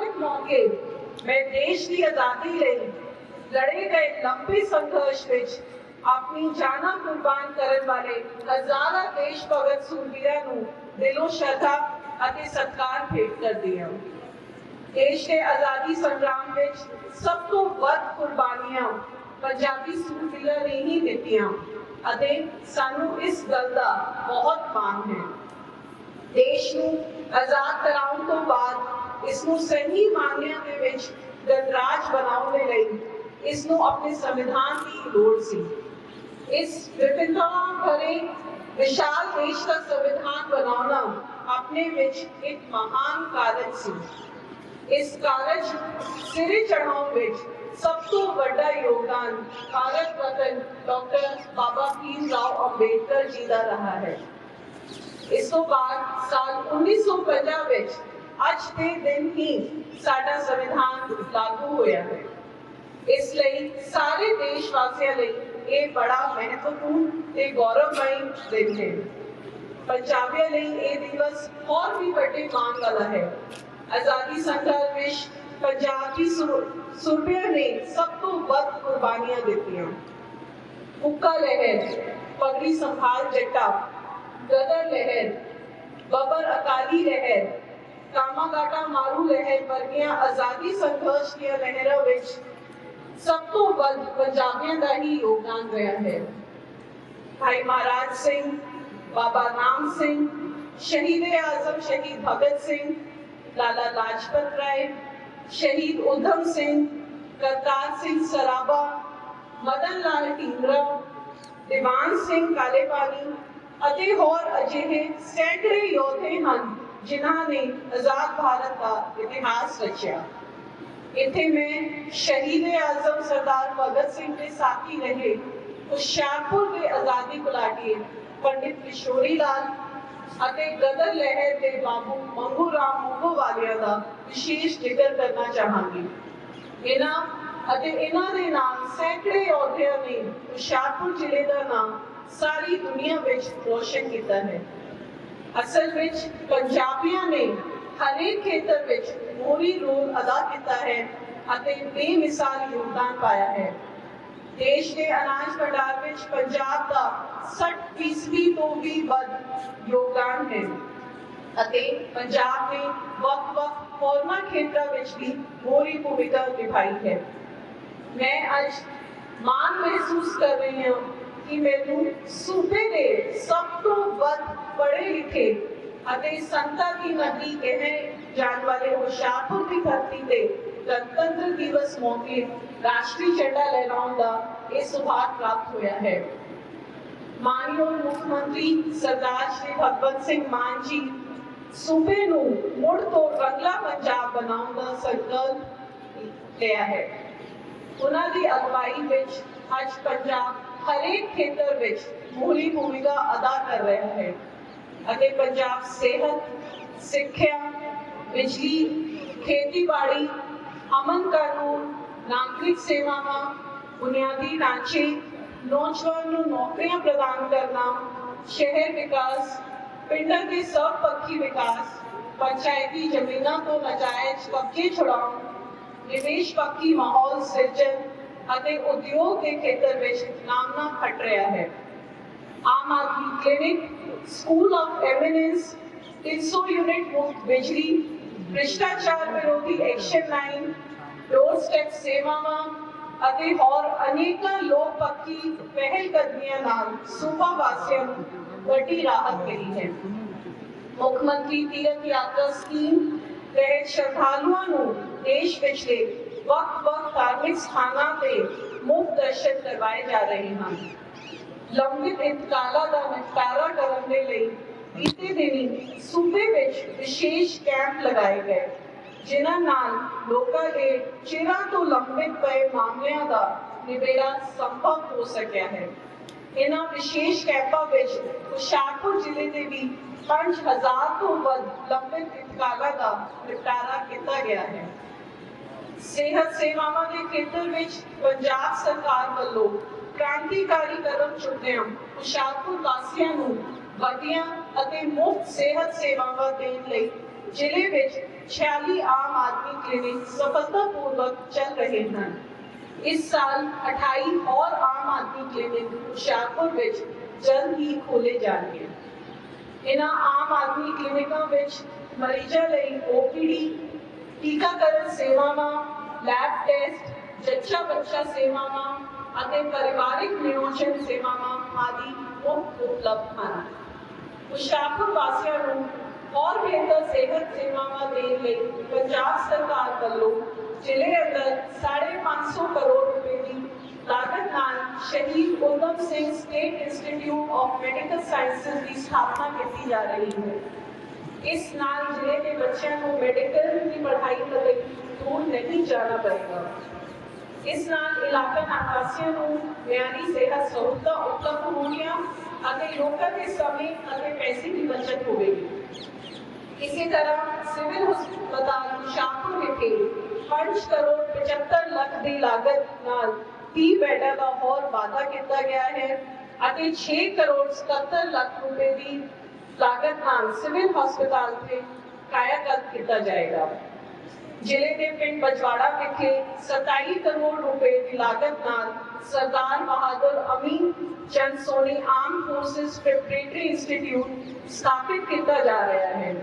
ਪ੍ਰਸਤਾਵਿਤ ਮੌਕੇ ਮੈਂ ਦੇਸ਼ ਦੀ ਆਜ਼ਾਦੀ ਲਈ ਲੜੇ ਗਏ ਲੰਬੇ ਸੰਘਰਸ਼ ਵਿੱਚ ਆਪਣੀ ਜਾਨਾਂ ਕੁਰਬਾਨ ਕਰਨ ਵਾਲੇ ਹਜ਼ਾਰਾਂ ਦੇਸ਼ ਭਗਤ ਸੂਰਬੀਰਾਂ ਨੂੰ ਦਿਲੋਂ ਸ਼ਰਧਾ ਅਤੇ ਸਤਿਕਾਰ ਭੇਟ ਕਰਦੀ ਹਾਂ। ਦੇਸ਼ ਦੇ ਆਜ਼ਾਦੀ ਸੰਗਰਾਮ ਵਿੱਚ ਸਭ ਤੋਂ ਵੱਧ ਕੁਰਬਾਨੀਆਂ ਪੰਜਾਬੀ ਸੂਰਬੀਰਾਂ ਨੇ ਹੀ ਦਿੱਤੀਆਂ ਅਤੇ ਸਾਨੂੰ ਇਸ ਗੱਲ ਦਾ ਬਹੁਤ ਮਾਣ ਹੈ। ਦੇਸ਼ ਨੂੰ ਆਜ਼ਾਦ ਕਰਾਉਣ ਤੋਂ ਬਾਅਦ ਇਸ ਨੂੰ ਸਹੀ ਮਾਨਿਆਂ ਦੇ ਵਿੱਚ ਗਣਰਾਜ ਬਣਾਉਣ ਦੇ ਲਈ ਇਸ ਨੂੰ ਆਪਣੇ ਸੰਵਿਧਾਨ ਦੀ ਲੋੜ ਸੀ ਇਸ ਵਿਭਿੰਨਤਾਵਾਂ ਭਰੇ ਵਿਸ਼ਾਲ ਦੇਸ਼ ਦਾ ਸੰਵਿਧਾਨ ਬਣਾਉਣਾ ਆਪਣੇ ਵਿੱਚ ਇੱਕ ਮਹਾਨ ਕਾਰਜ ਸੀ ਇਸ ਕਾਰਜ ਸਿਰੇ ਚੜਾਉਣ ਵਿੱਚ ਸਭ ਤੋਂ ਵੱਡਾ ਯੋਗਦਾਨ ਭਾਰਤ ਰਤਨ ਡਾਕਟਰ ਬਾਬਾ ਭੀਮ ਰਾਓ ਅੰਬੇਡਕਰ ਜੀ ਦਾ ਰਹਾ ਹੈ ਇਸ ਤੋਂ ਬਾਅਦ ਸਾਲ 1950 ਵਿੱਚ ਅੱਜ ਦੇ ਦਿਨ ਹੀ ਸਾਡਾ ਸੰਵਿਧਾਨ ਲਾਗੂ ਹੋਇਆ ਹੈ ਇਸ ਲਈ ਸਾਰੇ ਦੇਸ਼ ਵਾਸੀਆਂ ਲਈ ਇਹ ਬੜਾ ਮਹੱਤਵਪੂਰਨ ਤੇ ਗੌਰਵਮਈ ਦਿਨ ਹੈ ਪੰਜਾਬੀਆਂ ਲਈ ਇਹ ਦਿਵਸ ਹੋਰ ਵੀ ਵੱਡੇ ਮਾਣ ਵਾਲਾ ਹੈ ਆਜ਼ਾਦੀ ਸੰਗਰਾਮ ਵਿੱਚ ਪੰਜਾਬੀ ਸੂਰਬੀਆਂ ਨੇ ਸਭ ਤੋਂ ਵੱਧ ਕੁਰਬਾਨੀਆਂ ਦਿੱਤੀਆਂ ਉੱਕਾ ਲਹਿਰ ਪਗੜੀ ਸੰਭਾਲ ਜੱਟਾ ਗਦਰ ਲਹਿਰ ਬੱਬਰ ਅਕਾਲੀ ਲਹਿਰ ਕਾਮਾਗਾਟਾ ਮਾਰੂ ਲਹਿਰ ਵਰਗੀਆਂ ਆਜ਼ਾਦੀ ਸੰਘਰਸ਼ ਦੀਆਂ ਲਹਿਰਾਂ ਵਿੱਚ ਸਭ ਤੋਂ ਵੱਧ ਪੰਜਾਬੀਆਂ ਦਾ ਹੀ ਯੋਗਦਾਨ ਰਿਹਾ ਹੈ ਭਾਈ ਮਹਾਰਾਜ ਸਿੰਘ ਬਾਬਾ ਨਾਮ ਸਿੰਘ ਸ਼ਹੀਦ ਆਜ਼ਮ ਸ਼ਹੀਦ ਭਗਤ ਸਿੰਘ ਲਾਲਾ ਲਾਜਪਤ ਰਾਏ ਸ਼ਹੀਦ ਉਧਮ ਸਿੰਘ ਕਰਤਾਰ ਸਿੰਘ ਸਰਾਭਾ ਮਦਨ ਲਾਲ ਢੀਂਗਰਾ ਦੀਵਾਨ ਸਿੰਘ ਕਾਲੇਪਾਨੀ ਅਤੇ ਹੋਰ ਅਜਿਹੇ ਸੈਂਕੜੇ ਯੋਧੇ ਹਨ ਜਿਨ੍ਹਾਂ ਨੇ ਆਜ਼ਾਦ ਭਾਰਤ ਦਾ ਇਤਿਹਾਸ ਰਚਿਆ ਇੱਥੇ ਮੈਂ ਸ਼ਹੀਦ ਆਜ਼ਮ ਸਰਦਾਰ ਭਗਤ ਸਿੰਘ ਦੇ ਸਾਥੀ ਰਹੇ ਹੁਸ਼ਿਆਰਪੁਰ ਦੇ ਆਜ਼ਾਦੀ ਘੁਲਾਟੀਏ ਪੰਡਿਤ ਕਿਸ਼ੋਰੀ ਲਾਲ ਅਤੇ ਗਦਰ ਲਹਿਰ ਦੇ ਬਾਬੂ ਮੰਗੂ ਰਾਮ ਮੋਗੋਵਾਲੀਆ ਦਾ ਵਿਸ਼ੇਸ਼ ਜ਼ਿਕਰ ਕਰਨਾ ਚਾਹਾਂਗੀ ਇਹਨਾਂ ਅਤੇ ਇਹਨਾਂ ਦੇ ਨਾਲ ਸੈਂਕੜੇ ਅਹੁਦਿਆਂ ਨੇ ਹੁਸ਼ਿਆਰਪੁਰ ਜ਼ਿਲ੍ਹੇ ਦਾ ਨਾਮ ਸਾਰੀ ਦੁਨੀਆ ਵਿੱਚ ਰੋਸ਼ਨ ਕੀਤਾ ਹੈ ਅਸਲ ਵਿੱਚ ਪੰਜਾਬੀਆਂ ਨੇ ਹਰੇਕ ਖੇਤਰ ਵਿੱਚ ਮੋਰੀ ਰੋਲ ਅਦਾ ਕੀਤਾ ਹੈ ਅਤੇ ਬੇਮਿਸਾਲ ਯੋਗਦਾਨ ਪਾਇਆ ਹੈ ਦੇਸ਼ ਦੇ ਅਨਾਜ ਭੰਡਾਰ ਵਿੱਚ ਪੰਜਾਬ ਦਾ 60% ਤੋਂ ਵੀ ਵੱਧ ਯੋਗਦਾਨ ਹੈ ਅਤੇ ਪੰਜਾਬ ਨੇ ਵੱਖ-ਵੱਖ ਹੋਰਨਾਂ ਖੇਤਰਾਂ ਵਿੱਚ ਵੀ ਮੋਰੀ ਭੂਮਿਕਾ ਨਿਭਾਈ ਹੈ ਮੈਂ ਅੱਜ ਮਾਣ ਮਹਿਸੂਸ ਕਰ ਰਹੀ ਹਾਂ ਕਿ ਮੈਨੂੰ ਸੂਬੇ ਦੇ ਸਭ ਤੋਂ ਵੱਧ ਪੜ੍ਹੇ ਲਿਖੇ ਅਤੇ ਸੰਤਾਂ ਦੀ ਨਗਰੀ ਕਹੇ ਜਾਣ ਵਾਲੇ ਹੁਸ਼ਿਆਰਪੁਰ ਦੀ ਧਰਤੀ ਤੇ ਗਣਤੰਤਰ ਦਿਵਸ ਮੌਕੇ ਰਾਸ਼ਟਰੀ ਝੰਡਾ ਲਹਿਰਾਉਣ ਦਾ ਇਹ ਸੁਭਾਗ ਪ੍ਰਾਪਤ ਹੋਇਆ ਹੈ। ਮਾਨਯੋਗ ਮੁੱਖ ਮੰਤਰੀ ਸਰਦਾਰ ਸ਼੍ਰੀ ਭਗਵੰਤ ਸਿੰਘ ਮਾਨ ਜੀ ਸੂਬੇ ਨੂੰ ਮੁੜ ਤੋਂ ਰੰਗਲਾ ਪੰਜਾਬ ਬਣਾਉਣ ਦਾ ਸੰਕਲਪ ਲਿਆ ਹੈ। ਉਹਨਾਂ ਦੀ ਅਗਵਾਈ ਵਿੱਚ ਅੱਜ ਪੰਜਾਬ ਹਰੇਕ ਖੇਤਰ ਵਿੱਚ ਮੂਲੀ ਭੂਮਿਕਾ ਅਦਾ ਕਰ ਰਿਹਾ ਹੈ। ਅਤੇ ਪੰਜਾਬ ਸਿਹਤ ਸਿੱਖਿਆ ਬਿਜਲੀ ਖੇਤੀਬਾੜੀ ਅਮਨ ਕਾਨੂੰਨ ਨਾਗਰਿਕ ਸੇਵਾਵਾਂ ਬੁਨਿਆਦੀ ਢਾਂਚੇ ਨੌਜਵਾਨ ਨੂੰ ਨੌਕਰੀਆਂ ਪ੍ਰਦਾਨ ਕਰਨਾ ਸ਼ਹਿਰ ਵਿਕਾਸ ਪਿੰਡਾਂ ਦੇ ਸਭ ਪੱਖੀ ਵਿਕਾਸ ਪੰਚਾਇਤੀ ਜ਼ਮੀਨਾਂ ਤੋਂ ਨਾਜਾਇਜ਼ ਕਬਜ਼ੇ ਛੁਡਾਉਣ ਨਿਵੇਸ਼ ਪੱਖੀ ਮਾਹੌਲ ਸਿਰਜਣ ਅਤੇ ਉਦਯੋਗ ਦੇ ਖੇਤਰ ਵਿੱਚ ਨਾਮਨਾ ਖੱਟ ਰਿਹਾ ਹੈ Aam Aadmi clinic school of eminence 300 unit ਮੁਫਤ ਬਿਜਲੀ ਭ੍ਰਿਸ਼ਟਾਚਾਰ ਵਿਰੋਧੀ ਐਕਸ਼ਨ ਲਾਈਨ ਡੋਰ ਸਟੈਪ ਸੇਵਾਵਾਂ ਅਤੇ ਹੋਰ ਅਨੇਕਾਂ ਲੋਕ ਪੱਖੀ ਪਹਿਲ ਕਦਮੀਆਂ ਨਾਲ ਸੂਬਾ ਵਾਸੀਆਂ ਨੂੰ ਵੱਡੀ ਰਾਹਤ ਮਿਲੀ ਹੈ ਮੁੱਖ ਮੰਤਰੀ ਤੀਰਥ ਯਾਤਰਾ ਸਕੀਮ ਤਹਿਤ ਸ਼ਰਧਾਲੂਆਂ ਨੂੰ ਦੇਸ਼ ਵਿਚਲੇ ਵੱਖ-ਵੱਖ ਧਾਰਮਿਕ ਸਥਾਨਾਂ ਤੇ ਮੁਫਤ ਦਰਸ਼ਨ ਕਰਵਾਏ ਜਾ ਰਹੇ ਹਨ ਲੰਬਿਤ ਇੰਤਕਾਲਾਂ ਦਾ ਨਿਪਟਾਰਾ ਕਰਨ ਦੇ ਲਈ ਬੀਤੇ ਦਿਨੀ ਸੂਬੇ ਵਿੱਚ ਵਿਸ਼ੇਸ਼ ਕੈਂਪ ਲਗਾਏ ਗਏ, ਜਿਨ੍ਹਾਂ ਨਾਲ ਲੋਕਾਂ ਦੇ ਚਿਰਾਂ ਤੋਂ ਲੰਬਿਤ ਪਏ ਮਾਮਲਿਆਂ ਦਾ ਨਿਬੇੜਾ ਸੰਭਵ ਹੋ ਸਕਿਆ ਹੈ। ਇਹਨਾਂ ਵਿਸ਼ੇਸ਼ ਕੈਂਪਾਂ ਵਿੱਚ ਹੁਸ਼ਿਆਰਪੁਰ ਜ਼ਿਲ੍ਹੇ ਦੇ ਵੀ 5000 ਤੋਂ ਵੱਧ ਲੰਬਿਤ ਇੰਤਕਾਲਾਂ ਦਾ ਨਿਪਟਾਰਾ ਕੀਤਾ ਗਿਆ ਹੈ। ਸਿਹਤ ਸੇਵਾਵਾਂ ਦੇ ਖੇਤਰ ਵਿੱਚ ਪੰਜਾਬ ਸਰਕਾਰ ਵੱਲੋਂ ਕ੍ਰਾਂਤੀਕਾਰੀ ਕਦਮ ਚੁੱਕਿਆ ਹੁਸ਼ਿਆਰਪੁਰ ਵਾਸੀਆਂ ਨੂੰ ਵਧੀਆਂ ਅਤੇ ਮੁਫਤ ਸਿਹਤ ਸੇਵਾਵਾਂ ਦੇਣ ਲਈ ਜ਼ਿਲ੍ਹੇ ਵਿੱਚ 46 ਆਮ ਆਦਮੀ ਕਲੀਨਿਕ ਸਫਲਤਾਪੂਰਵਕ ਚੱਲ ਰਹੇ ਹਨ। ਇਸ ਸਾਲ 28 ਹੋਰ ਆਮ ਆਦਮੀ ਕਲੀਨਿਕ ਹੁਸ਼ਿਆਰਪੁਰ ਵਿੱਚ ਜਲਦ ਹੀ ਖੋਲੇ ਜਾਣਗੇ। ਇਹਨਾਂ ਆਮ ਆਦਮੀ ਕਲੀਨਿਕਾਂ ਵਿੱਚ ਮਰੀਜ਼ਾਂ ਲਈ OPD ਟੀਕਾਕਰਨ ਸੇਵਾਵਾਂ ਲੈਬ ਟੈਸਟ ਜੱਚਾ ਬੱਚਾ ਸੇਵਾਵਾਂ ਅਤੇ ਪਰਿਵਾਰਿਕ ਨਿਯੋਜਨ ਸੇਵਾਵਾਂ ਆਦਿ ਮੁਫਤ ਉਪਲਬਧ ਹਨ ਹੁਸ਼ਿਆਰਪੁਰ ਵਾਸੀਆਂ ਨੂੰ ਹੋਰ ਬਿਹਤਰ ਸਿਹਤ ਸੇਵਾਵਾਂ ਦੇਣ ਲਈ ਪੰਜਾਬ ਸਰਕਾਰ ਵੱਲੋਂ ਜ਼ਿਲ੍ਹੇ ਅੰਦਰ 550 ਕਰੋੜ ਰੁਪਏ ਦੀ ਲਾਗਤ ਨਾਲ Shaheed Udham Singh state institute of medical sciences ਦੀ ਸਥਾਪਨਾ ਕੀਤੀ ਜਾ ਰਹੀ ਹੈ ਇਸ ਨਾਲ ਜ਼ਿਲ੍ਹੇ ਦੇ ਬੱਚਿਆਂ ਨੂੰ ਮੈਡੀਕਲ ਦੀ ਪੜ੍ਹਾਈ ਲਈ ਦੂਰ ਨਹੀਂ ਜਾਣਾ ਪਏਗਾ ਇਸ ਨਾਲ ਇਲਾਕਾ ਨਿਵਾਸੀਆਂ ਨੂੰ ਮਿਆਰੀ ਸਿਹਤ ਸਹੂਲਤਾਂ ਉਪਲਬਧ ਹੋਣਗੀਆਂ ਅਤੇ ਲੋਕਾਂ ਦੇ ਸਮੇਂ ਅਤੇ ਪੈਸੇ ਦੀ ਬਚਤ ਹੋਵੇਗੀ ਇਸੇ ਤਰ੍ਹਾਂ ਸਿਵਲ ਹਸਪਤਾਲ ਹੁਸ਼ਿਆਰਪੁਰ ਵਿਖੇ 5 ਕਰੋੜ 75 ਲੱਖ ਦੀ ਲਾਗਤ ਨਾਲ 30 ਬੈੱਡਾਂ ਦਾ ਹੋਰ ਵਾਅਦਾ ਕੀਤਾ ਗਿਆ ਹੈ ਅਤੇ 6 ਕਰੋੜ 77 ਲੱਖ ਰੁਪਏ ਦੀ ਲਾਗਤ ਨਾਲ ਸਿਵਲ ਹਸਪਤਾਲ ਤੇ ਕਾਇਆਕਲਪ ਕੀਤਾ ਜਾਏਗਾ ਜ਼ਿਲ੍ਹੇ ਦੇ ਪਿੰਡ ਬਜਵਾੜਾ ਵਿਖੇ 27 ਕਰੋੜ ਰੁਪਏ ਦੀ ਲਾਗਤ ਨਾਲ Sardar Bahadur Amin Chand Soni arm forces preparatory institute ਸਥਾਪਿਤ ਕੀਤਾ ਜਾ ਰਿਹਾ ਹੈ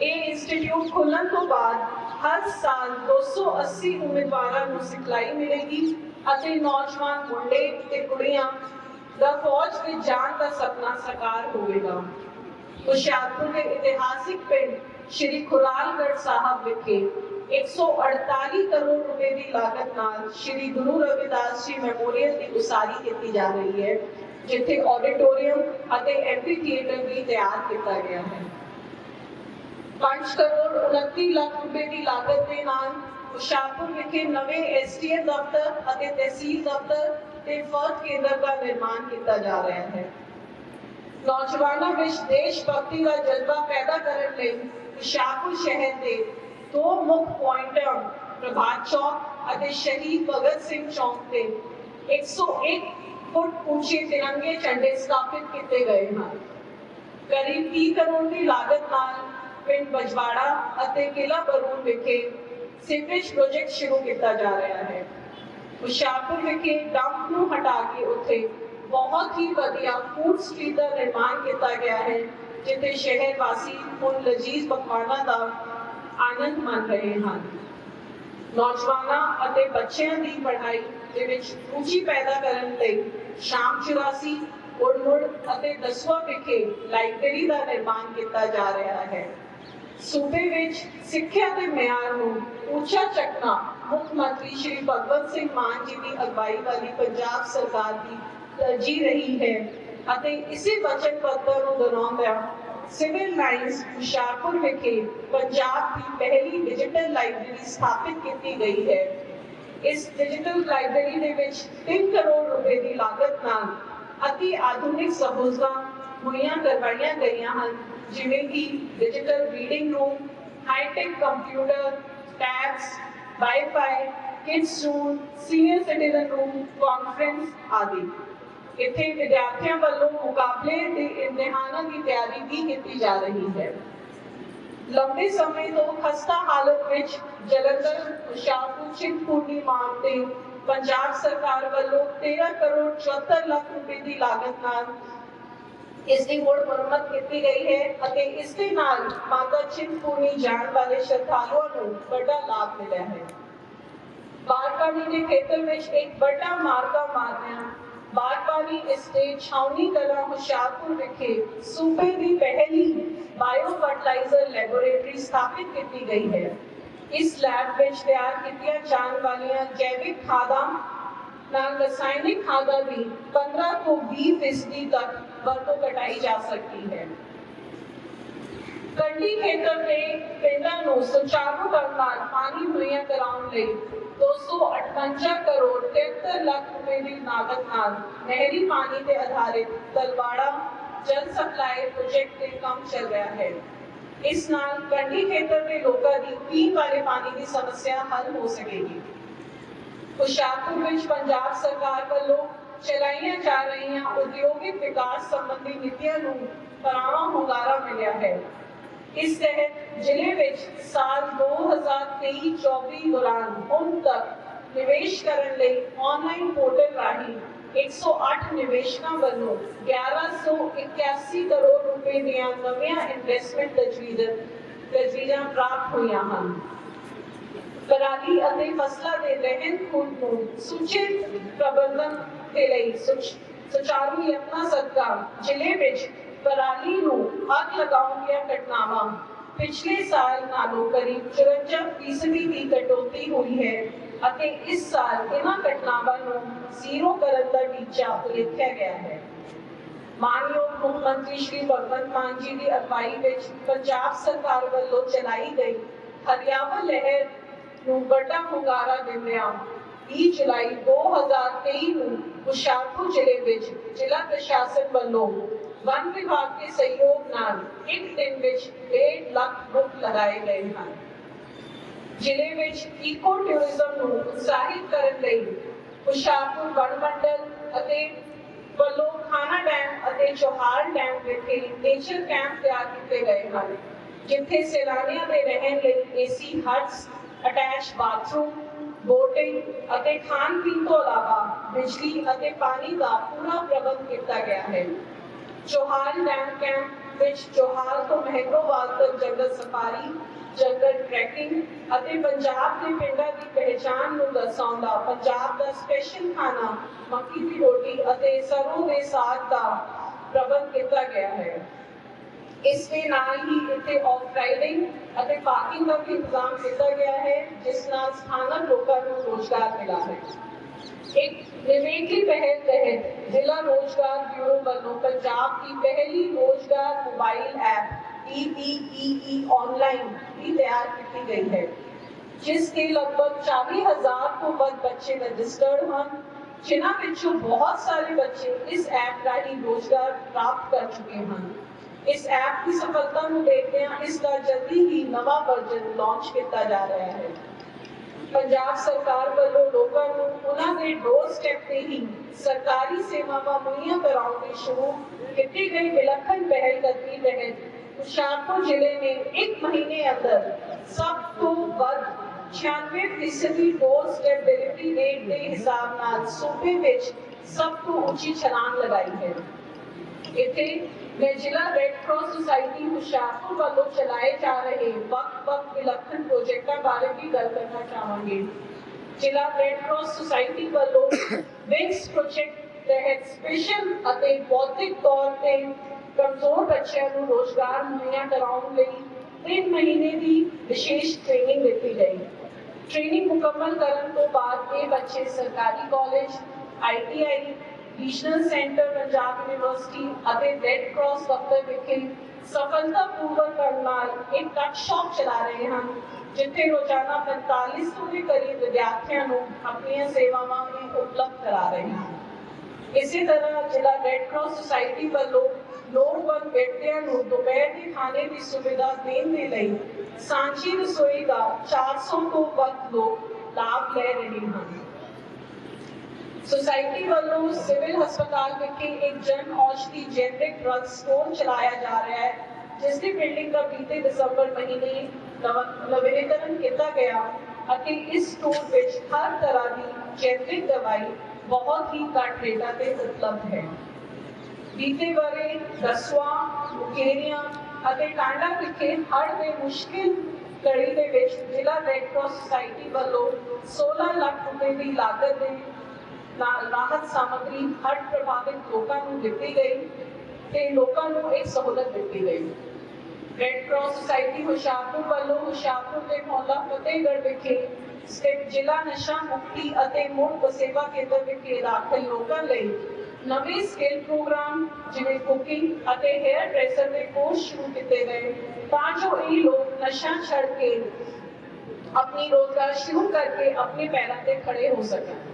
ਇਹ ਇੰਸਟੀਚਿਊਟ ਖੁੱਲਣ ਤੋਂ ਬਾਅਦ ਹਰ ਸਾਲ 280 ਉਮੀਦਵਾਰਾਂ ਨੂੰ ਸਿਖਲਾਈ ਮਿਲੇਗੀ ਅਤੇ ਨੌਜਵਾਨ ਮੁੰਡੇ ਤੇ ਕੁੜੀਆਂ ਦਾ ਫੌਜ ਵਿੱਚ ਜਾਣ ਦਾ ਸੁਪਨਾ ਸਾਕਾਰ ਹੋਵੇਗਾ ਹੁਸ਼ਿਆਰਪੁਰ ਦੇ ਇਤਿਹਾਸਿਕ ਪਿੰਡ ਸ਼੍ਰੀ ਖੁਰਾਲਗੜ੍ਹ ਸਾਹਿਬ ਵਿਖੇ 148 ਕਰੋੜ ਰੁਪਏ ਦੀ ਲਾਗਤ ਨਾਲ ਸ਼੍ਰੀ ਗੁਰੂ ਰਵਿਦਾਸ ਜੀ ਮੈਮੋਰੀਅਲ ਦੀ ਉਸਾਰੀ ਕੀਤੀ ਜਾ ਰਹੀ ਹੈ ਜਿੱਥੇ ਆਡੀਟੋਰੀਅਮ ਅਤੇ ਐਂਫੀ ਥੀਏਟਰ ਵੀ ਤਿਆਰ ਕੀਤਾ ਗਿਆ ਹੈ 5 ਕਰੋੜ 29 ਲੱਖ ਰੁਪਏ ਦੀ ਲਾਗਤ ਦੇ ਨਾਲ ਹੁਸ਼ਿਆਰਪੁਰ ਵਿਖੇ ਨਵੇਂ ਐਸਟੀਐਮ ਦਫ਼ਤਰ ਅਤੇ ਤਹਿਸੀਲ ਦਫ਼ਤਰ ਤੇ ਫਰਦ ਕੇਂਦਰ ਦਾ ਨਿਰਮਾਣ ਕੀਤਾ ਜਾ ਰਿਹਾ ਹੈ ਨੌਜਵਾਨਾਂ ਵਿੱਚ ਦੇਸ਼ ਭਗਤੀ ਦਾ ਜਜ਼ਬਾ ਪੈਦਾ ਕਰਨ ਲਈ ਹੁਸ਼ਿਆਰਪੁਰ ਸ਼ਹਿਰ ਦੇ ਦੋ ਮੁੱਖ ਪੁਆਇੰਟਾਂ ਪ੍ਰਭਾਤ ਚੌਕ ਅਤੇ ਸ਼ਹੀਦ ਭਗਤ ਸਿੰਘ ਚੌਕ ਤੇ 101 ਫੁੱਟ ਉੱਚੇ ਤਿਰੰਗੇ ਝੰਡੇ ਸਥਾਪਿਤ ਕੀਤੇ ਗਏ ਹਨ ਕਰੀਬ 30 ਕਰੋੜ ਦੀ ਲਾਗਤ ਨਾਲ ਪਿੰਡ ਬਜਵਾੜਾ ਅਤੇ ਕਿਲਾ ਬਰੂਨ ਵਿਖੇ ਸੀਵਰੇਜ ਪ੍ਰੋਜੈਕਟ ਸ਼ੁਰੂ ਕੀਤਾ ਜਾ ਰਿਹਾ ਹੈ ਹੁਸ਼ਿਆਰਪੁਰ ਵਿਖੇ ਡੰਪ ਨੂੰ ਹਟਾ ਕੇ ਉੱਥੇ ਬਹੁਤ ਹੀ ਵਧੀਆ ਫੂਡ ਸਟਰੀਟ ਦਾ ਨਿਰਮਾਣ ਕੀਤਾ ਗਿਆ ਹੈ, ਜਿੱਥੇ ਸ਼ਹਿਰ ਵਾਸੀ ਹੁਣ ਲਜੀਜ਼ ਪਕਵਾਨਾਂ ਦਾ ਆਨੰਦ ਮਾਣ ਰਹੇ ਹਨ। ਨੌਜਵਾਨਾਂ ਅਤੇ ਬੱਚਿਆਂ ਦੀ ਪੜ੍ਹਾਈ ਦੇ ਵਿੱਚ ਰੁਚੀ ਪੈਦਾ ਕਰਨ ਲਈ ਸ਼ਾਮ 84 ਉੜਮੁੜ ਅਤੇ ਦਸਵਾ ਵਿਖੇ ਲਾਇਬ੍ਰੇਰੀ ਦਾ ਨਿਰਮਾਣ ਕੀਤਾ ਜਾ ਰਿਹਾ ਹੈ। ਸੂਬੇ ਵਿੱਚ ਸਿੱਖਿਆ ਦੇ ਮਿਆਰ ਨੂੰ ਉੱਚਾ ਚੱਕਣਾ ਮੁੱਖ ਮੰਤਰੀ ਸ਼੍ਰੀ ਭਗਵੰਤ ਸਿੰਘ ਮਾਨ ਜੀ ਦੀ ਅਗਵਾਈ ਵਾਲੀ ਪੰਜਾਬ ਸਰਕਾਰ ਦੀ ਤਰਜੀਹ ਰਹੀ ਹੈ ਅਤੇ ਇਸੇ ਵਚਨਬੱਧਤਾ ਨੂੰ ਦੁਹਰਾਉਂਦਿਆਂ ਸਿਵਲ ਲਾਈਨਸ ਹੁਸ਼ਿਆਰਪੁਰ ਵਿਖੇ ਪੰਜਾਬ ਦੀ ਪਹਿਲੀ ਡਿਜੀਟਲ ਲਾਇਬ੍ਰੇਰੀ ਸਥਾਪਿਤ ਕੀਤੀ ਗਈ ਹੈ ਇਸ ਡਿਜੀਟਲ ਲਾਇਬ੍ਰੇਰੀ ਦੇ ਵਿੱਚ 3 ਕਰੋੜ ਰੁਪਏ ਦੀ ਲਾਗਤ ਨਾਲ ਅਤੀ ਆਧੁਨਿਕ ਸਹੂਲਤਾਂ ਮੁਹੱਈਆ ਕਰਵਾਈਆਂ ਗਈਆਂ ਹਨ ਜਿਵੇਂ ਕਿ digital reading room high tech computer tabs wifi kids room senior citizen room conference ਆਦਿ ਇੱਥੇ ਵਿਦਿਆਰਥੀਆਂ ਵੱਲੋਂ ਮੁਕਾਬਲੇ ਦੇ ਇਮਤਿਹਾਨਾਂ ਦੀ ਤਿਆਰੀ ਵੀ ਕੀਤੀ ਜਾ ਰਹੀ ਹੈ। ਲੰਬੇ ਸਮੇਂ ਤੋਂ ਖਸਤਾ ਹਾਲਤ ਵਿੱਚ ਜਲੰਧਰ, ਹੁਸ਼ਿਆਰਪੁਰ, ਚਿੰਤਪੁਰਨੀ ਮਾਰਗ ਤੇ ਪੰਜਾਬ ਸਰਕਾਰ ਵੱਲੋਂ 13 ਕਰੋੜ 74 ਲੱਖ ਰੁਪਏ ਦੀ ਲਾਗਤ ਨਾਲ ਇਸ ਦੀ ਮੁੜ ਮੁਰੰਮਤ ਕੀਤੀ ਗਈ ਹੈ ਅਤੇ ਇਸ ਦੇ ਨਾਲ ਮਾਤਾ ਚਿੰਤਪੁਰਨੀ ਜਾਣ ਵਾਲੇ ਸ਼ਰਧਾਲੂਆਂ ਨੂੰ ਵੱਡਾ ਲਾਭ ਮਿਲਿਆ ਹੈ। ਬਾਗਬਾਨੀ ਦੇ ਖੇਤਰ ਵਿੱਚ ਇੱਕ ਵੱਡਾ ਮਾਰਕਾ ਮਾਰਿਆ ਬਾਗਬਾਨੀ estate ਛਾਉਣੀ ਕਲਾਂ ਹੁਸ਼ਿਆਰਪੁਰ ਵਿਖੇ ਸੂਬੇ ਦੀ ਪਹਿਲੀ ਬਾਇਓ ਫਰਟੀਲਾਈਜ਼ਰ ਲੈਬੋਰੇਟਰੀ ਸਥਾਪਿਤ ਕੀਤੀ ਗਈ ਹੈ ਇਸ ਲੈਬ ਵਿੱਚ ਤਿਆਰ ਕੀਤੀਆਂ ਜਾਣ ਵਾਲੀਆਂ ਜੈਵਿਕ ਖਾਦਾਂ ਨਾਲ ਰਸਾਇਣਿਕ ਖਾਦਾਂ ਦੀ 15 ਤੋਂ 20 ਫੀਸਦੀ ਤੱਕ ਵਰਤੋਂ ਘਟਾਈ ਜਾ ਸਕਦੀ ਹੈ ਕੰਢੀ ਖੇਤਰ ਦੇ ਪਿੰਡਾਂ ਨੂੰ ਸੁਚਾਰੂ ਢੰਗ ਨਾਲ ਪਾਣੀ ਮੁਹੱਈਆ ਕਰਾਉਣ ਲਈ 258 ਕਰੋੜ 73 ਲੱਖ ਰੁਪਏ ਦੀ ਲਾਗਤ ਨਾਲ ਨਹਿਰੀ ਪਾਣੀ ਤੇ ਆਧਾਰਿਤ ਤਲਵਾੜਾ ਜਲ ਸਪਲਾਈ ਪ੍ਰੋਜੈਕਟ ਤੇ ਕੰਮ ਚੱਲ ਰਿਹਾ ਹੈ ਇਸ ਨਾਲ ਕੰਢੀ ਖੇਤਰ ਦੇ ਲੋਕਾਂ ਦੀ ਪੀਣ ਵਾਲੇ ਪਾਣੀ ਦੀ ਸਮੱਸਿਆ ਹੱਲ ਹੋ ਸਕੇਗੀ ਹੁਸ਼ਿਆਰਪੁਰ ਵਿੱਚ ਪੰਜਾਬ ਸਰਕਾਰ ਵੱਲੋਂ ਚਲਾਈਆਂ ਜਾ ਰਹੀਆਂ ਉਦਯੋਗਿਕ ਵਿਕਾਸ ਸੰਬੰਧੀ ਨੀਤੀਆਂ ਨੂੰ ਪਰਾਵਾਂ ਹੁੰਗਾਰਾ ਮਿਲਿਆ ਹੈ ਇਸ ਤਹਿਤ ਜ਼ਿਲ੍ਹੇ ਵਿੱਚ ਸਾਲ 2023-24 ਦੌਰਾਨ ਹੁਣ ਤੱਕ ਨਿਵੇਸ਼ ਕਰਨ ਲਈ ਆਨਲਾਈਨ ਪੋਰਟਲ ਰਾਹੀਂ 108 ਨਿਵੇਸ਼ਕਾਂ ਵੱਲੋਂ 1181 ਕਰੋੜ ਰੁਪਏ ਦੀਆਂ ਨਵੀਆਂ ਇਨਵੈਸਟਮੈਂਟ ਤਜਵੀਜ਼ਾਂ ਤਜਵੀਜ਼ਾਂ ਪ੍ਰਾਪਤ ਹੋਈਆਂ ਹਨ। ਪਰਾਲੀ ਅਤੇ ਫਸਲਾਂ ਦੇ ਰਹਿੰਦ ਖੂੰਹਦ ਨੂੰ ਸੁਚਿਤ ਪ੍ਰਬੰਧਨ ਦੇ ਲਈ ਸੁਚ- ਸੁਚਾਰੂ ਯਤਨਾਂ ਸਦਕਾ ਜ਼ਿਲ੍ਹੇ ਵਿੱਚ ਪਰਾਲੀ ਨੂੰ ਅੱਗ ਲਗਾਉਣ ਦੀਆਂ ਘਟਨਾਵਾਂ ਪਿਛਲੇ ਸਾਲ ਨਾਲੋਂ ਕਰੀਬ 54% ਦੀ ਕਟੌਤੀ ਹੋਈ ਹੈ ਅਤੇ ਇਸ ਸਾਲ ਇਹਨਾਂ ਘਟਨਾਵਾਂ ਨੂੰ ਜ਼ੀਰੋ ਕਰਨ ਦਾ ਟੀਚਾ ਉਲੀਖਿਆ ਗਿਆ ਹੈ। ਮਾਨਯੋਗ ਮੁੱਖ ਮੰਤਰੀ ਸ਼੍ਰੀ ਭਗਵੰਤ ਮਾਨ ਜੀ ਦੀ ਅਗਵਾਈ ਵਿੱਚ ਪੰਜਾਬ ਸਰਕਾਰ ਵੱਲੋਂ ਚਲਾਈ ਗਈ ਹਰਿਆਵਲ ਲਹਿਰ ਨੂੰ ਵੱਡਾ ਹੁੰਗਾਰਾ ਦਿੰਦਿਆਂ 20 ਜੁਲਾਈ 2023 ਨੂੰ ਹੁਸ਼ਿਆਰਪੁਰ ਜ਼ਿਲ੍ਹੇ ਵਿੱਚ ਜ਼ਿਲ੍ਹਾ ਪ੍ਰਸ਼ਾਸਨ ਵੱਲੋਂ ਵਨ ਵਿਭਾਗ ਦੇ ਸਹਿਯੋਗ ਨਾਲ ਇੱਕ ਦਿਨ ਵਿੱਚ 1.5 ਲੱਖ ਰੁੱਖ ਲਗਾਏ ਗਏ ਹਨ ਜ਼ਿਲ੍ਹੇ ਵਿੱਚ ਈਕੋ ਟੂਰਿਜ਼ਮ ਨੂੰ ਉਤਸ਼ਾਹਿਤ ਕਰਨ ਲਈ ਹੁਸ਼ਿਆਰਪੁਰ ਵਣ ਮੰਡਲ ਅਤੇ ਵੱਲੋਂ ਖਾਨਾ ਡੈਮ ਅਤੇ ਚੋਹਾਰ ਡੈਮ ਵਿਖੇ ਨੇਚਰ ਕੈਂਪ ਤਿਆਰ ਕੀਤੇ ਗਏ ਹਨ, ਜਿੱਥੇ ਸੈਲਾਨੀਆਂ ਦੇ ਰਹਿਣ ਲਈ AC huts attach bathroom boating ਅਤੇ ਖਾਣ ਪੀਣ ਤੋਂ ਇਲਾਵਾ ਬਿਜਲੀ ਅਤੇ ਪਾਣੀ ਦਾ ਪੂਰਾ ਪ੍ਰਬੰਧ ਕੀਤਾ ਗਿਆ ਹੈ। ਚੋਹਾਰ ਡੈਮ ਕੈਂਪ ਵਿੱਚ ਚੋਹਾਰ ਤੋਂ ਮਹਿੰਗੋਵਾਲ ਤੱਕ ਜੰਗਲ ਸਫਾਰੀ, ਜੰਗਲ ਟ੍ਰੈਕਿੰਗ ਅਤੇ ਪੰਜਾਬ ਦੇ ਪਿੰਡਾਂ ਦੀ ਪਹਿਚਾਣ ਨੂੰ ਦਰਸਾਉਂਦਾ, ਪੰਜਾਬ ਦਾ ਸਪੈਸ਼ਲ ਖਾਣਾ, ਮੱਕੀ ਦੀ ਰੋਟੀ ਅਤੇ ਸਰੋਂ ਦੇ ਸਾਗ ਦਾ ਪ੍ਰਬੰਧ ਕੀਤਾ ਗਿਆ ਹੈ। ਇਸ ਦੇ ਨਾਲ ਹੀ ਇੱਥੇ ਆਫ ਰਾਈਡਿੰਗ ਅਤੇ ਪਾਰਕਿੰਗ ਦਾ ਵੀ ਇੰਤਜ਼ਾਮ ਕੀਤਾ ਗਿਆ ਹੈ, ਜਿਸ ਨਾਲ ਸਥਾਨਕ ਲੋਕਾਂ ਨੂੰ ਰੋਜ਼ਗਾਰ ਮਿਲਾ ਹੈ। एक त्रिवेंद्री पहल तहत जिला रोज़गार ब्यूरो वालों पंजाब की पहली रोज़गार मोबाइल ऐप ईपीईई ऑनलाइन भी तैयार की गई है। जिसके लगभग चालीस हज़ार तो बद बच्चे रजिस्टर्ड हैं। जिन्हों पिछु बहुत सारे बच्चे इस ऐप का ही रोज़गार प्राप्त कर चुके हैं। इस ऐप की सफलता को देखते हैं, इसका जल्दी ही नवा वर्जन लॉन्च किया जा रहा है। ਪੰਜਾਬ ਸਰਕਾਰ ਵੱਲੋਂ ਲੋਕਾਂ ਨੂੰ ਉਹਨਾਂ ਦੇ ਡੋਰ ਸਟੈਪ ਤੇ ਹੀ ਸਰਕਾਰੀ ਸੇਵਾਵਾਂ ਮੁਹੱਈਆ ਕਰਾਉਣ ਦੀ ਸ਼ੁਰੂ ਕੀਤੀ ਗਈ ਵਿਲੱਖਣ ਪਹਿਲ ਕਦਮੀ ਤਹਿਤ ਹੁਸ਼ਿਆਰਪੁਰ ਜ਼ਿਲ੍ਹੇ ਨੇ ਇੱਕ ਮਹੀਨੇ ਅੰਦਰ ਸਭ ਤੋਂ ਵੱਧ 96 ਫੀਸਦੀ ਡੋਰ ਸਟੈਪ ਡਿਲੀਵਰੀ ਰੇਟ ਦੇ ਹਿਸਾਬ ਨਾਲ ਸੂਬੇ ਵਿੱਚ ਸਭ ਤੋਂ ਉੱਚੀ ਛਲਾਂਗ ਲਗਾਈ ਹੈ ਇੱਥੇ ਮੈਂ ਜ਼ਿਲ੍ਹਾ ਰੈੱਡ ਕਰਾਸ ਸੁਸਾਇਟੀ ਹੁਸ਼ਿਆਰਪੁਰ ਵੱਲੋਂ ਚਲਾਏ ਜਾ ਰਹੇ ਵੱਖ-ਵੱਖ ਵਿਲੱਖਣ ਪ੍ਰੋਜੈਕਟਾਂ ਬਾਰੇ ਵੀ ਗੱਲ ਕਰਨਾ ਚਾਹਾਂਗੇ ਜ਼ਿਲ੍ਹਾ ਰੈੱਡ ਕਰਾਸ ਸੁਸਾਇਟੀ ਵੱਲੋਂ ਵਿੰਗਸ ਪ੍ਰੋਜੈਕਟ ਤਹਿਤ ਸਪੈਸ਼ਲ ਅਤੇ ਬੌਧਿਕ ਤੌਰ ਤੇ ਕਮਜ਼ੋਰ ਬੱਚਿਆਂ ਨੂੰ ਰੋਜ਼ਗਾਰ ਮੁਹੱਈਆ ਕਰਾਉਣ ਲਈ 3 ਮਹੀਨੇ ਦੀ ਵਿਸ਼ੇਸ਼ ਟ੍ਰੇਨਿੰਗ ਦਿੱਤੀ ਗਈ ਟ੍ਰੇਨਿੰਗ ਮੁਕੰਮਲ ਕਰਨ ਤੋਂ ਬਾਅਦ ਇਹ ਬੱਚੇ ਸਰਕਾਰੀ college ITI regional centre Punjab university ਅਤੇ ਰੈੱਡ ਕਰਾਸ ਦਫ਼ਤਰ ਵਿਖੇ ਸਫਲਤਾਪੂਰਵਕ ਕਰਨ ਨਾਲ ਇੱਕ ਟੱਚ ਸ਼ਾਪ ਚਲਾ ਰਹੇ ਹਨ ਜਿੱਥੇ ਰੋਜ਼ਾਨਾ 45 ਤੋਂ ਵੀ ਕਰੀਬ ਵਿਦਿਆਰਥੀਆਂ ਨੂੰ ਆਪਣੀਆਂ ਸੇਵਾਵਾਂ ਵੀ ਉਪਲਬਧ ਕਰਾ ਰਹੇ ਹਨ ਇਸੇ ਤਰ੍ਹਾਂ ਜ਼ਿਲ੍ਹਾ ਰੈੱਡ ਕਰਾਸ ਸੁਸਾਇਟੀ ਵੱਲੋਂ ਲੋੜਵੰਦ ਵਿਅਕਤੀਆਂ ਨੂੰ ਦੁਪਹਿਰ ਦੇ ਖਾਣੇ ਦੀ ਸੁਵਿਧਾ ਦੇਣ ਦੇ ਲਈ ਸਾਂਝੀ ਰਸੋਈ ਦਾ 400 ਤੋਂ ਵੱਧ ਲੋਕ ਲਾਭ ਲੈ ਰਹੇ ਹਨ ਸੁਸਾਇਟੀ ਵੱਲੋਂ ਸਿਵਲ ਹਸਪਤਾਲ ਵਿਖੇ ਇੱਕ Jan Aushadhi generic drug store ਚਲਾਇਆ ਜਾ ਰਿਹਾ ਹੈ ਜਿਸ ਦੀ ਬਿਲਡਿੰਗ ਦਾ ਬੀਤੇ ਦਸੰਬਰ ਮਹੀਨੇ ਨਵ- ਨਵੀਨੀਕਰਨ ਕੀਤਾ ਗਿਆ ਅਤੇ ਇਸ ਸਟੋਰ ਵਿੱਚ ਹਰ ਤਰ੍ਹਾਂ ਦੀ ਜੈਨਰਿਕ ਦਵਾਈ ਬਹੁਤ ਹੀ ਘੱਟ ਰੇਟਾਂ ਤੇ ਉਪਲਬਧ ਹੈ ਬੀਤੇ ਬਾਰੇ ਦਸਵਾਂ ਮੁਕੇਰੀਆਂ ਅਤੇ ਟਾਂਡਾ ਵਿਖੇ ਹੜ੍ਹ ਦੇ ਮੁਸ਼ਕਿਲ ਕੜੀ ਦੇ ਵਿੱਚ ਜ਼ਿਲ੍ਹਾ ਰੈੱਡ ਕਰਾਸ ਸੁਸਾਇਟੀ ਵੱਲੋਂ 16 ਲੱਖ ਰੁਪਏ ਦੀ ਲਾਗਤ ਦੇ ਨਾਲ ਰਾਹਤ ਸਾਮਗਰੀ ਹੜ੍ਹ ਪ੍ਰਭਾਵਿਤ ਲੋਕਾਂ ਨੂੰ ਦਿੱਤੀ ਗਈ ਤੇ ਲੋਕਾਂ ਨੂੰ ਇੱਕ ਸਹੂਲਤ ਦਿੱਤੀ ਗਈ ਰੈੱਡ ਕਰਾਸ ਸੁਸਾਇਟੀ ਹੁਸ਼ਿਆਰਪੁਰ ਵੱਲੋਂ ਹੁਸ਼ਿਆਰਪੁਰ ਦੇ ਮਹੱਲਾ ਫਤਿਹਗੜ੍ਹ ਵਿਖੇ ਸਥਿਤ ਜ਼ਿਲ੍ਹਾ ਨਸ਼ਾ ਮੁਕਤੀ ਅਤੇ ਮੁੜ ਵਸੇਬਾ ਕੇਂਦਰ ਵਿਖੇ ਦਾਖਲ ਲੋਕਾਂ ਲਈ ਨਵੇਂ ਸਕਿੱਲ ਪ੍ਰੋਗਰਾਮ ਜਿਵੇਂ ਕੁਕਿੰਗ ਅਤੇ ਹੇਅਰ ਡਰੈਸਰ ਦੇ ਕੋਰਸ ਸ਼ੁਰੂ ਕੀਤੇ ਗਏ ਤਾਂ ਜੋ ਇਹ ਲੋਕ ਨਸ਼ਾ ਛੱਡ ਕੇ ਆਪਣੀ ਰੋਜ਼ਗਾਰ ਸ਼ੁਰੂ ਕਰਕੇ ਆਪਣੇ ਪੈਰਾਂ ਤੇ ਖੜੇ ਹੋ ਸਕਣ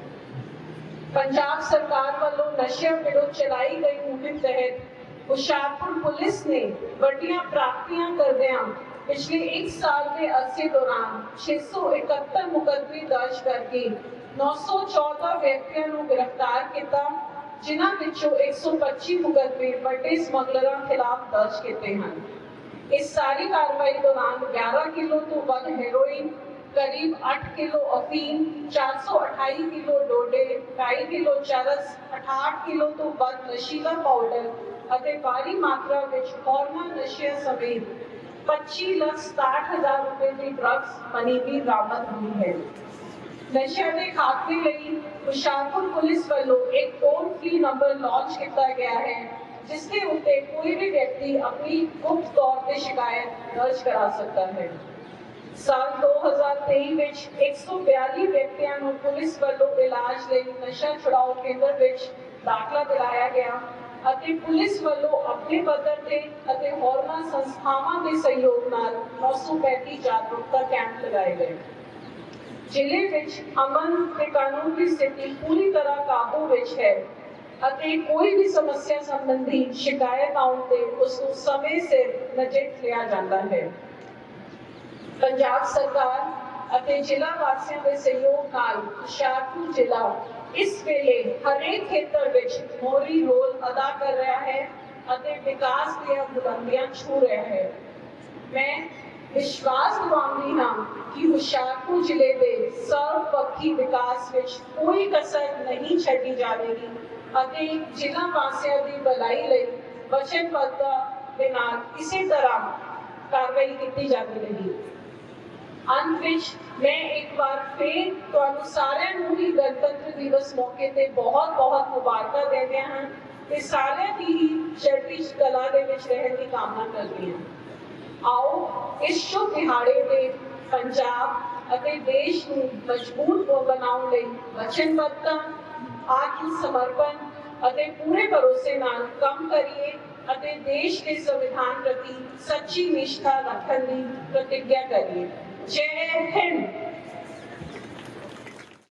ਪੰਜਾਬ ਸਰਕਾਰ ਵੱਲੋਂ ਨਸ਼ਿਆਂ ਵਿਰੁੱਧ ਚਲਾਈ ਗਈ ਮੁਹਿੰਮ ਤਹਿਤ ਹੁਸ਼ਿਆਰਪੁਰ ਪੁਲਿਸ ਨੇ ਵੱਡੀਆਂ ਪ੍ਰਾਪਤੀਆਂ ਕਰਦਿਆਂ ਪਿਛਲੇ 1 ਸਾਲ ਦੇ ਅਰਸੇ ਦੌਰਾਨ 671 ਮੁਕੱਦਮੇ ਦਰਜ ਕਰਕੇ 914 ਵਿਅਕਤੀਆਂ ਨੂੰ ਗ੍ਰਿਫਤਾਰ ਕੀਤਾ ਜਿਨ੍ਹਾਂ ਵਿੱਚੋਂ 125 ਮੁਕੱਦਮੇ ਵੱਡੇ ਸਮਗਲਰਾਂ ਖਿਲਾਫ ਦਰਜ ਕੀਤੇ ਹਨ ਇਸ ਸਾਰੀ ਕਾਰਵਾਈ ਦੌਰਾਨ 11 ਕਿਲੋ ਤੋਂ ਵੱਧ ਹੈਰੋਇਨ ਕਰੀਬ 8 ਕਿਲੋ ਅਫੀਮ 428 ਕਿਲੋ ਡੋਡੇ 2.5 ਕਿਲੋ ਚਰਸ 68 ਕਿਲੋ ਤੋਂ ਵੱਧ ਨਸ਼ੀਲਾ ਪਾਊਡਰ ਅਤੇ ਭਾਰੀ ਮਾਤਰਾ ਵਿੱਚ ਹੋਰਨਾਂ ਨਸ਼ਿਆਂ ਸਮੇਤ 25 ਲੱਖ 67 ਹਜ਼ਾਰ ਰੁਪਏ ਦੀ ਡਰੱਗਸ ਮਨੀ ਵੀ ਬਰਾਮਦ ਹੋਈ ਹੈ ਨਸ਼ਿਆਂ ਦੇ ਖਾਤਮੇ ਲਈ ਹੁਸ਼ਿਆਰਪੁਰ ਪੁਲਿਸ ਵੱਲੋਂ ਇੱਕ ਟੋਲ ਫ੍ਰੀ ਨੰਬਰ ਲਾਂਚ ਕੀਤਾ ਗਿਆ ਹੈ ਜਿਸ ਦੇ ਉੱਤੇ ਕੋਈ ਵੀ ਵਿਅਕਤੀ ਆਪਣੀ ਗੁਪਤ ਤੌਰ ਤੇ ਸ਼ਿਕਾਇਤ ਦਰਜ ਕਰਾ ਸਕਦਾ ਹੈ ਸਾਲ 2023 ਵਿੱਚ 142 ਵਿਅਕਤੀਆਂ ਨੂੰ ਪੁਲਿਸ ਵੱਲੋਂ ਇਲਾਜ ਲਈ ਨਸ਼ਾ ਛੁਡਾਓ ਕੇਂਦਰ ਵਿੱਚ ਦਾਖਲਾ ਦਿਲਾਇਆ ਗਿਆ ਅਤੇ ਪੁਲਿਸ ਵੱਲੋਂ ਆਪਣੇ ਪੱਧਰ ਤੇ ਅਤੇ ਹੋਰਨਾਂ ਸੰਸਥਾਵਾਂ ਦੇ ਸਹਿਯੋਗ ਨਾਲ 935 ਜਾਗਰੂਕਤਾ ਕੈਂਪ ਲਗਾਏ ਗਏ। ਜ਼ਿਲ੍ਹੇ ਵਿੱਚ ਅਮਨ ਤੇ ਕਾਨੂੰਨ ਦੀ ਸਥਿਤੀ ਪੂਰੀ ਤਰ੍ਹਾਂ ਕਾਬੂ ਵਿੱਚ ਹੈ ਅਤੇ ਕੋਈ ਵੀ ਸਮੱਸਿਆ ਸੰਬੰਧੀ ਸ਼ਿਕਾਇਤ ਆਉਣ ਤੇ ਉਸ ਨੂੰ ਸਮੇਂ ਸਿਰ ਨਜਿੱਠ ਲਿਆ ਜਾਂਦਾ ਹੈ। ਪੰਜਾਬ ਸਰਕਾਰ ਅਤੇ ਜ਼ਿਲ੍ਹਾ ਵਾਸੀਆਂ ਦੇ ਸਹਿਯੋਗ ਨਾਲ ਹੁਸ਼ਿਆਰਪੁਰ ਜ਼ਿਲ੍ਹਾ ਇਸ ਵੇਲੇ ਹਰੇਕ ਖੇਤਰ ਵਿੱਚ ਮੋਰੀ ਰੋਲ ਅਦਾ ਕਰ ਰਿਹਾ ਹੈ ਅਤੇ ਵਿਕਾਸ ਦੀਆਂ ਬੁਲੰਦੀਆਂ ਛੂ ਰਿਹਾ ਹੈ ਮੈਂ ਵਿਸ਼ਵਾਸ ਦਿਵਾਉਂਦੀ ਹਾਂ ਕਿ ਹੁਸ਼ਿਆਰਪੁਰ ਜ਼ਿਲ੍ਹੇ ਦੇ ਸਰਵਪੱਖੀ ਵਿਕਾਸ ਵਿੱਚ ਕੋਈ ਕਸਰ ਨਹੀਂ ਛੱਡੀ ਜਾਵੇਗੀ ਅਤੇ ਜ਼ਿਲ੍ਹਾ ਵਾਸੀਆਂ ਦੀ ਭਲਾਈ ਲਈ ਵਚਨਬੱਧਤਾ ਦੇ ਨਾਲ ਇਸੇ ਤਰ੍ਹਾਂ ਕਾਰਵਾਈ ਕੀਤੀ ਜਾਂਦੀ ਰਹੀ ਅੰਤ ਵਿੱਚ ਮੈਂ ਇੱਕ ਵਾਰ ਫੇਰ ਤੁਹਾਨੂੰ ਸਾਰਿਆਂ ਨੂੰ ਹੀ ਗਣਤੰਤਰ ਦਿਵਸ ਮੌਕੇ ਤੇ ਬਹੁਤ ਬਹੁਤ ਮੁਬਾਰਕਾਂ ਦਿੰਦੇ ਹਾਂ ਤੇ ਸਾਰਿਆਂ ਦੀ ਹੀ ਚੜ੍ਹਦੀ ਕਲਾ ਦੇ ਵਿੱਚ ਰਹਿਣ ਦੀ ਕਾਮਨਾ ਕਰਦੀ ਹਾਂ ਆਓ ਇਸ ਸ਼ੁਭ ਦਿਹਾੜੇ ਤੇ ਪੰਜਾਬ ਅਤੇ ਦੇਸ਼ ਨੂੰ ਮਜ਼ਬੂਤ ਬਣਾਉਣ ਲਈ ਵਚਨਬੱਧਤਾ ਆਤਮ ਸਮਰਪਣ ਅਤੇ ਪੂਰੇ ਭਰੋਸੇ ਨਾਲ ਕੰਮ ਕਰੀਏ ਅਤੇ ਦੇਸ਼ ਦੇ ਸੰਵਿਧਾਨ ਪ੍ਰਤੀ ਸੱਚੀ ਨਿਸ਼ਠਾ ਰੱਖਣ ਦੀ ਪ੍ਰਤੀਗਿਆ ਕਰੀਏ Jai Hind.